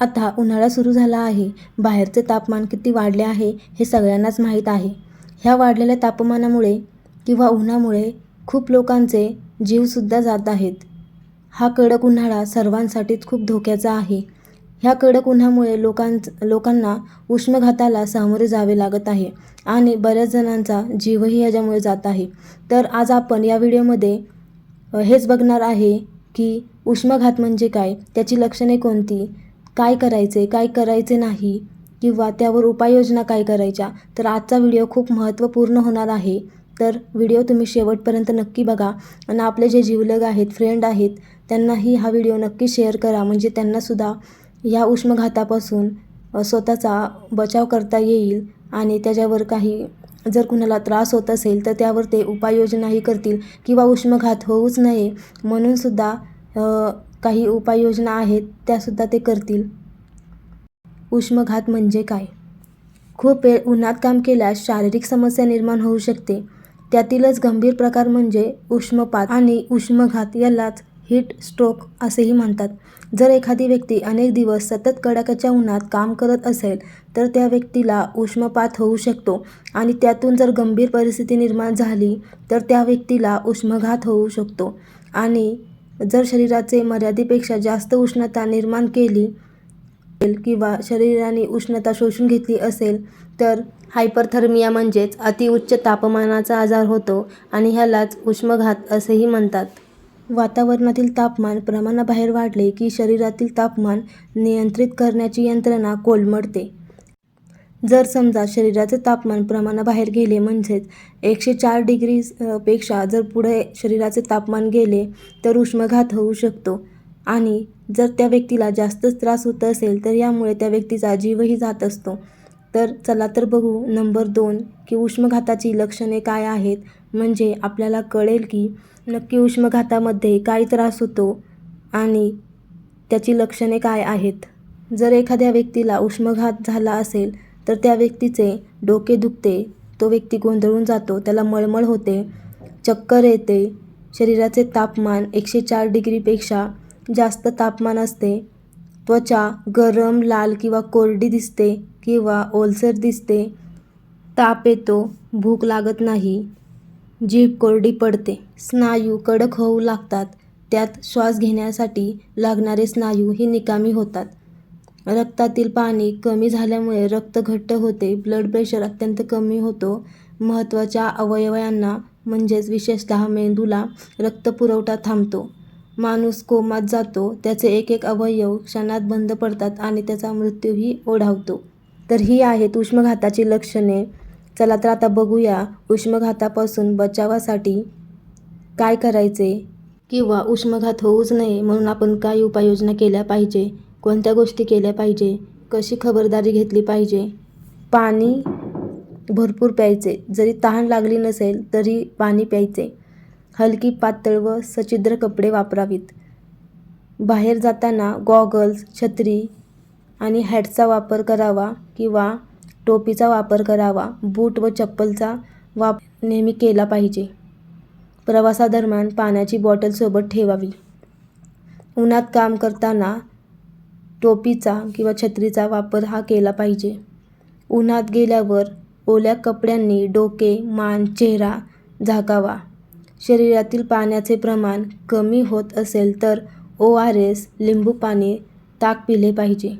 आता उन्हाळा सुरू झाला आहे. बाहेरचे तापमान किती वाढले आहे हे सगळ्यांनाच माहीत आहे. ह्या वाढलेल्या तापमानामुळे किंवा उन्हामुळे खूप लोकांचे जीवसुद्धा जात आहेत. हा कडक उन्हाळा सर्वांसाठीच खूप धोक्याचा आहे. ह्या कडक उन्हामुळे लोकांच लोकांना उष्णघाताला सामोरे जावे लागत आहे आणि बऱ्याच जणांचा जीवही ह्याच्यामुळे जात आहे. तर आज आपण या व्हिडिओमध्ये हेच बघणार आहे की उष्णघात म्हणजे काय? त्याची लक्षणे कोणती? काय करायचे काय करायचे नाही किंवा त्यावर उपाययोजना काय करायच्या तर आजचा व्हिडिओ खूप महत्त्वपूर्ण होणार आहे. तर व्हिडिओ तुम्ही शेवटपर्यंत नक्की बघा आणि आपले जे जीवलग आहेत फ्रेंड आहेत त्यांनाही हा व्हिडिओ नक्की शेअर करा. म्हणजे त्यांनासुद्धा या उष्माघातापासून स्वतःचा बचाव करता येईल आणि त्याच्यावर काही जर कुणाला त्रास होत असेल तर त्यावर ते उपाययोजनाही करतील किंवा उष्माघात होऊच नये. म्हणूनसुद्धा काही उपाययोजना आहेत त्यासुद्धा ते करतील. उष्मघात म्हणजे काय? खूप वेळ उन्हात काम केल्यास शारीरिक समस्या निर्माण होऊ शकते. त्यातीलच गंभीर प्रकार म्हणजे उष्मपात आणि उष्मघात यालाच हीट स्ट्रोक असेही म्हणतात. जर एखादी व्यक्ती अनेक दिवस सतत कडाक्याच्या उन्हात काम करत असेल तर त्या व्यक्तीला उष्मपात होऊ शकतो आणि त्यातून जर गंभीर परिस्थिती निर्माण झाली तर त्या व्यक्तीला उष्मघात होऊ शकतो आणि जर शरीराचे मर्यादेपेक्षा जास्त उष्णता निर्माण केली किंवा शरीराने उष्णता शोषून घेतली असेल तर हायपरथर्मिया म्हणजेच अतिउच्च तापमानाचा आजार होतो आणि ह्यालाच उष्मघात असेही म्हणतात. वातावरणातील तापमान प्रमाणाबाहेर वाढले की शरीरातील तापमान नियंत्रित करण्याची यंत्रणा कोलमडते. जर समजा शरीराचे तापमान प्रमाणाबाहेर गेले म्हणजेच एकशे चार डिग्री पेक्षा जर पुढे शरीराचे तापमान गेले तर उष्माघात होऊ शकतो. आणि जर त्या व्यक्तीला जास्तच त्रास होत असेल तर यामुळे त्या व्यक्तीचा जीवही जात असतो. तर चला तर बघू नंबर दोन की उष्माघाताची लक्षणे काय आहेत. म्हणजे आपल्याला कळेल की नक्की उष्माघातामध्ये काय त्रास होतो आणि त्याची लक्षणे काय आहेत. जर एखाद्या व्यक्तीला उष्माघात झाला असेल तर त्या व्यक्तीचे डोके दुखते. तो व्यक्ती गोंधळून जातो. त्याला मळमळ होते. चक्कर येते. शरीराचे तापमान एकशे चार डिग्रीपेक्षा जास्त तापमान असते. त्वचा गरम लाल किंवा कोरडी दिसते किंवा ओलसर दिसते. ताप येतो. भूक लागत नाही. जीभ कोरडी पडते. स्नायू कडक होऊ लागतात. त्यात श्वास घेण्यासाठी लागणारे स्नायू ही निकामी होतात. रक्तातील पाणी कमी झाल्यामुळे रक्त घट्ट होते. ब्लड प्रेशर अत्यंत कमी होतो. महत्त्वाच्या अवयवांना म्हणजेच विशेषतः मेंदूला रक्तपुरवठा थांबतो. माणूस कोमात जातो. त्याचे एक एक अवयव क्षणात बंद पडतात आणि त्याचा मृत्यूही ओढावतो. तर ही आहेत उष्मघाताची लक्षणे. चला तर आता बघूया उष्मघातापासून बचावासाठी काय करायचे किंवा उष्मघात होऊच नये म्हणून आपण काय उपाययोजना केल्या पाहिजे. कोणत्या गोष्टी केल्या पाहिजे? कशी खबरदारी घेतली पाहिजे? पाणी भरपूर प्यायचे. जरी तहान लागली नसेल तरी पाणी प्यायचे. हलकी पातळ व सच्छिद्र कपडे वापरावीत. बाहेर जाताना गॉगल्स छत्री आणि हॅटचा वापर करावा किंवा टोपीचा वापर करावा बूट व चप्पलचा वाप नेहमी केला पाहिजे. प्रवासादरम्यान पाण्याची बॉटल सोबत ठेवावी. उन्हात काम करताना टोपीचा किंवा छत्रीचा वापर हा केला पाहिजे. उन्हात गेल्यावर ओल्या कपड्यांनी डोके मान चेहरा झाकावा. शरीरातील पाण्याचे प्रमाण कमी होत असेल तर ओ आर एस लिंबू पाणी ताक पिले पाहिजे.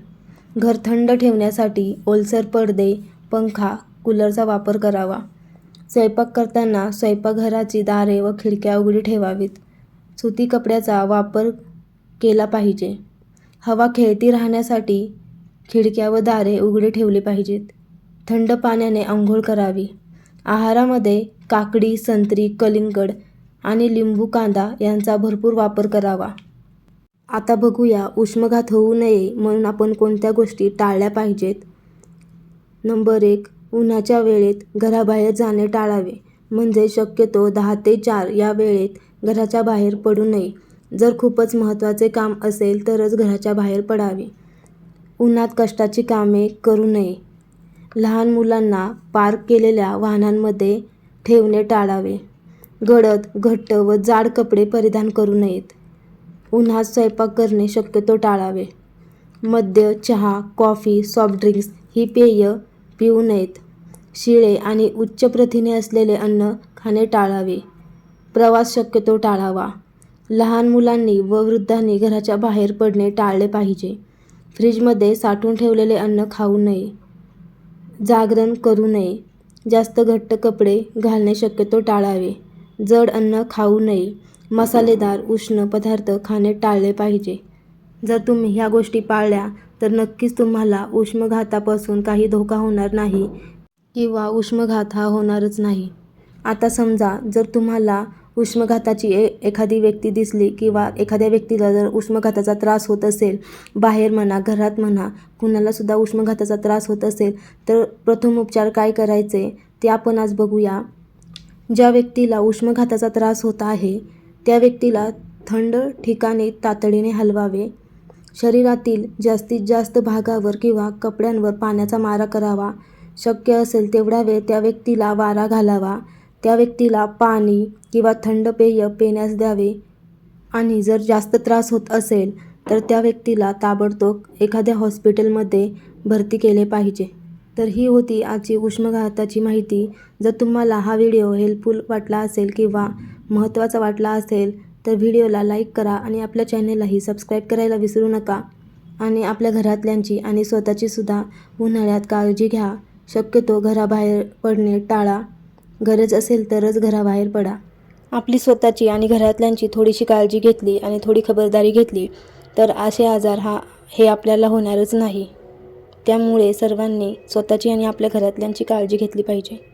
घर थंड ठेवण्यासाठी ओलसर पडदे पंखा कूलरचा वापर करावा. स्वयंपाक करताना स्वयंपाकघराची दारे व खिडक्या उघडी ठेवावीत. सुती कपड्याचा वापर केला पाहिजे. हवा खेळती राहण्यासाठी खिडक्या व दारे उघडे ठेवले पाहिजेत. थंड पाण्याने आंघोळ करावी. आहारामध्ये काकडी संत्री कलिंगड आणि लिंबू कांदा यांचा भरपूर वापर करावा. आता बघूया उष्मघात होऊ नये म्हणून आपण कोणत्या गोष्टी टाळल्या पाहिजेत? नंबर एक उन्हाच्या वेळेत घराबाहेर जाणे टाळावे. म्हणजे शक्यतो दहा ते चार या वेळेत घराच्या बाहेर पडू नये. जर खूपच महत्त्वाचे काम असेल तरच घराच्या बाहेर पडावे. उन्हात कष्टाची कामे करू नये. लहान मुलांना पार्क केलेल्या वाहनांमध्ये ठेवणे टाळावे. गडद घट्ट व जाड कपडे परिधान करू नयेत. उन्हात स्वयंपाक करणे शक्यतो टाळावे. मद्य चहा कॉफी सॉफ्ट ड्रिंक्स ही पेय पिऊ नयेत. शिळे आणि उच्च प्रथिने असलेले अन्न खाणे टाळावे. प्रवास शक्यतो टाळावा. लहान मुलांनी व वृद्धांनी घराच्या बाहेर पडणे टाळले पाहिजे. फ्रीजमध्ये साठवून ठेवलेले अन्न खाऊ नये. जागरण करू नये. जास्त घट्ट कपडे घालणे शक्यतो टाळावे. जड अन्न खाऊ नये. मसालेदार उष्ण पदार्थ खाणे टाळले पाहिजे. जर तुम्ही ह्या गोष्टी पाळल्या तर नक्कीच तुम्हाला उष्मघातापासून काही धोका होणार नाही किंवा उष्मघात हा होणारच नाही. आता समजा जर तुम्हाला उष्माघाताची ए एखादी व्यक्ती दिसली किंवा एखाद्या व्यक्तीला जर उष्माघाताचा त्रास होत असेल बाहेर म्हणा घरात म्हणा कुणालासुद्धा उष्माघाताचा त्रास होत असेल तर प्रथम उपचार काय करायचे ते आपण आज बघूया. ज्या व्यक्तीला उष्माघाताचा त्रास होत आहे त्या व्यक्तीला थंड ठिकाणी तातडीने हलवावे. शरीरातील जास्तीत जास्त भागावर किंवा कपड्यांवर पाण्याचा मारा करावा. शक्य असेल तेवढा वेळ त्या व्यक्तीला वारा घालावा. त्या व्यक्तीला पाणी किंवा थंड पेय पिण्यास द्यावे. आणि जर जास्त त्रास होत असेल तर त्या व्यक्तीला ताबडतोब एखाद्या हॉस्पिटलमध्ये भरती केले पाहिजे. तर ही होती आजची उष्माघाताची माहिती. जर तुम्हाला हा व्हिडिओ हेल्पफुल वाटला असेल किंवा महत्त्वाचा वाटला असेल तर व्हिडिओला लाईक करा आणि आपल्या चॅनेललाही सबस्क्राईब करायला विसरू नका. आणि आपल्या घरातल्यांची आणि स्वतःची सुद्धा उन्हाळ्यात काळजी घ्या. शक्यतो घराबाहेर पडणे टाळा. गरज असेल तरच घराबाहेर पडा. आपली स्वतःची आणि घरातल्यांची थोडीशी काळजी घेतली आणि थोडी खबरदारी घेतली तर असे आजार हा हे आपल्याला होणारच नाही. त्यामुळे सर्वांनी स्वतःची आणि आपल्या घरातल्यांची काळजी घेतली पाहिजे.